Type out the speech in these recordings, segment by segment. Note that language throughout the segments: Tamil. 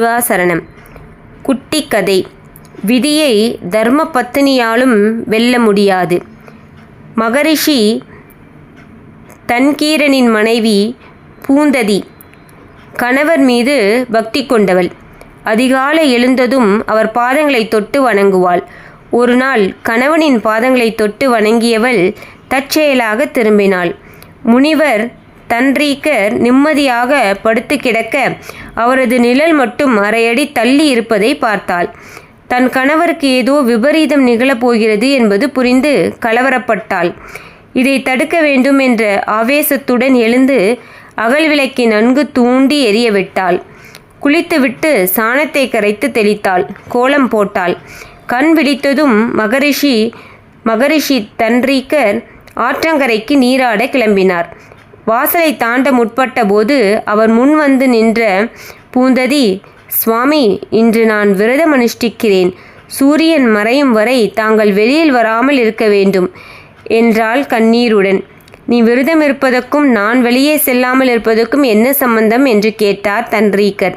முருகாசரணம் குட்டி கதை விதியை தர்ம பத்தினியாலும் வெல்ல முடியாது. மகரிஷி தன்கீரனின் மனைவி பூந்ததி கணவர் மீது பக்தி கொண்டவள். அதிகாலை எழுந்ததும் அவர் பாதங்களை தொட்டு வணங்குவாள். ஒரு நாள் கணவனின் பாதங்களை தொட்டு வணங்கியவள் தற்செயலாக திரும்பினாள். முனிவர் தன்ரீக்கர் நிம்மதியாக படுத்து கிடக்க அவரது நிழல் மட்டும் அரையடி தள்ளி இருப்பதை பார்த்தாள். தன் கணவருக்கு ஏதோ விபரீதம் நிகழப் போகிறது என்பது புரிந்து கலவரப்பட்டாள். இதை தடுக்க வேண்டும் என்ற ஆவேசத்துடன் எழுந்து அகல் விளக்கை நன்கு தூண்டி எரிய விட்டாள். குளித்துவிட்டு சாணத்தை கரைத்து தெளித்தாள். கோலம் போட்டாள். கண் விழித்ததும் மகரிஷி மகரிஷி தன்றீக்கர் ஆற்றங்கரைக்கு நீராட கிளம்பினார். வாசலை தாண்ட முற்பட்ட போது அவர் முன் வந்து நின்ற பூந்ததி சுவாமி இன்று நான் விரதம் அனுஷ்டிக்கிறேன். சூரியன் மறையும் வரை தாங்கள் வெளியில் வராமல் இருக்க வேண்டும் என்றாள் கண்ணீருடன். நீ விரதம் இருப்பதற்கும் நான் வெளியே செல்லாமல் இருப்பதற்கும் என்ன சம்பந்தம்? என்று கேட்டார் தன்ரீகர்.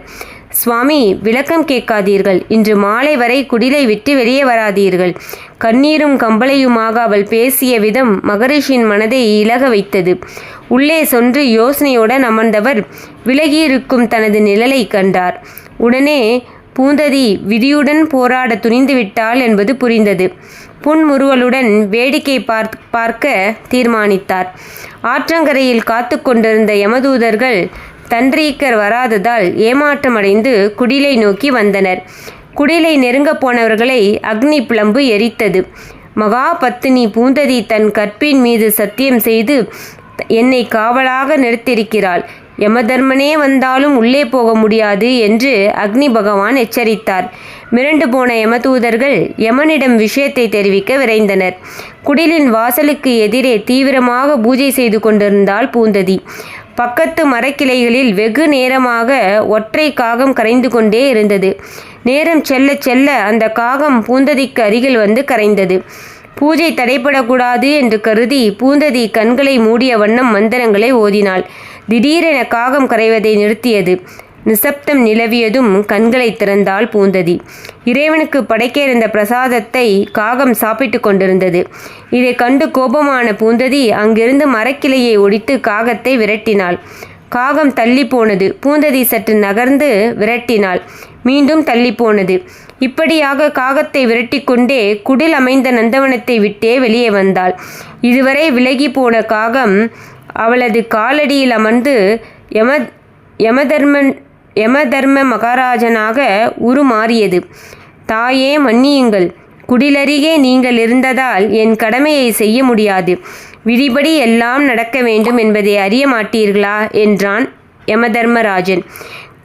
சுவாமி விளக்கம் கேட்காதீர்கள். இன்று மாலை வரை குடிலை விட்டு வெளியே வராதீர்கள். கண்ணீரும் கம்பளையுமாக அவள் பேசிய விதம் மகரிஷியின் மனதை இலக வைத்தது. உள்ளே சென்று யோசனையுடன் அமர்ந்தவர் விலகியிருக்கும் தனது நிழலை கண்டார். உடனே பூந்ததி விதியுடன் போராட துணிந்து விட்டாள் என்பது புரிந்தது. புன்முறுவலுடன் வேடிக்கை பார்த் பார்க்க தீர்மானித்தார். ஆற்றங்கரையில் காத்து கொண்டிருந்த யமதூதர்கள் தன்றீக்கர் வராததால் ஏமாற்றமடைந்து குடிலை நோக்கி வந்தனர். குடிலை நெருங்க போனவர்களை அக்னி பிளம்பு எரித்தது. மகா பத்தினி பூந்ததி தன் கற்பின் மீது சத்தியம் செய்து என்னை காவலாக நிறுத்தியிருக்கிறாள். யமதர்மனே வந்தாலும் உள்ளே போக முடியாது என்று அக்னி பகவான் எச்சரித்தார். மிரண்டு போன யமதூதர்கள் யமனிடம் விஷயத்தை தெரிவிக்க விரைந்தனர். குடிலின் வாசலுக்கு எதிரே தீவிரமாக பூஜை செய்து கொண்டிருந்தாள் பூந்ததி. பக்கத்து மரக்கிளைகளில் வெகு நேரமாக ஒற்றை காகம் கரைந்து கொண்டே இருந்தது. நேரம் செல்ல செல்ல அந்த காகம் பூந்ததிக்கு அருகில் வந்து கரைந்தது. பூஜை தடைப்படக்கூடாது என்று கருதி பூந்ததி கண்களை மூடிய வண்ணம் மந்திரங்களை ஓதினாள். திடீரென காகம் கரைவதை நிறுத்தியது. நிசப்தம் நிலவியதும் கண்களை திறந்தாள் பூந்ததி. இறைவனுக்கு படைக்க இருந்த பிரசாதத்தை காகம் சாப்பிட்டு கொண்டிருந்தது. இதை கண்டு கோபமான பூந்ததி அங்கிருந்து மரக்கிளையை ஒடித்து காகத்தை விரட்டினாள். காகம் தள்ளி போனது. பூந்ததி சற்று நகர்ந்து விரட்டினாள். மீண்டும் தள்ளி போனது. இப்படியாக காகத்தை விரட்டிக்கொண்டே குடில் அமைந்த நந்தவனத்தை விட்டே வெளியே வந்தாள். இதுவரை விலகி போன காகம் அவளது காலடியில் அமர்ந்து யம யமதர்மன் யமதர்ம மகாராஜனாக உருமாறியது. தாயே மன்னியுங்கள். குடிலருகே நீங்கள் இருந்ததால் என் கடமையை செய்ய முடியாது. விதிபடி எல்லாம் நடக்க வேண்டும் என்பதை அறிய மாட்டீர்களா? என்றான் யமதர்மராஜன்.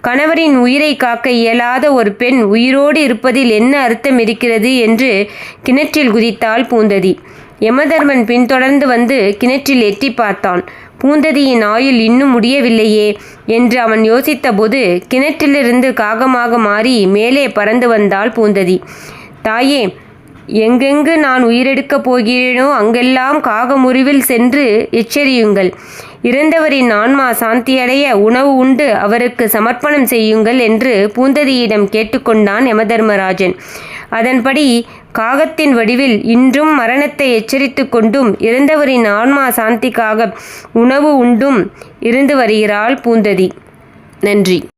கணவரின் உயிரை காக்க இயலாத ஒரு பெண் உயிரோடு இருப்பதில் என்ன அர்த்தம் இருக்கிறது? என்று கிணற்றில் குதித்தாள் பூந்ததி. யமதர்மன் பின்தொடர்ந்து வந்து கிணற்றில் எட்டி பார்த்தான். பூந்ததியின் ஆயுள் இன்னும் முடியவில்லையே என்று அவன் யோசித்தபோது கிணற்றிலிருந்து காகமாக மாறி மேலே பறந்து வந்தாள் பூந்ததி. தாயே எங்கெங்கு நான் உயிரெடுக்கப் போகிறேனோ அங்கெல்லாம் காகமுறிவில் சென்று எச்சரியுங்கள். இறந்தவரின் ஆன்மா சாந்தியடைய உணவு உண்டு அவருக்கு சமர்ப்பணம் செய்யுங்கள் என்று பூந்ததியிடம் கேட்டுக்கொண்டான் யமதர்மராஜன். அதன்படி காகத்தின் வடிவில் இன்றும் மரணத்தை எச்சரித்து கொண்டும் இறந்தவரின் ஆன்மா சாந்திக்காக உணவு உண்டும் இருந்து வருகிறாள் பூந்ததி. நன்றி.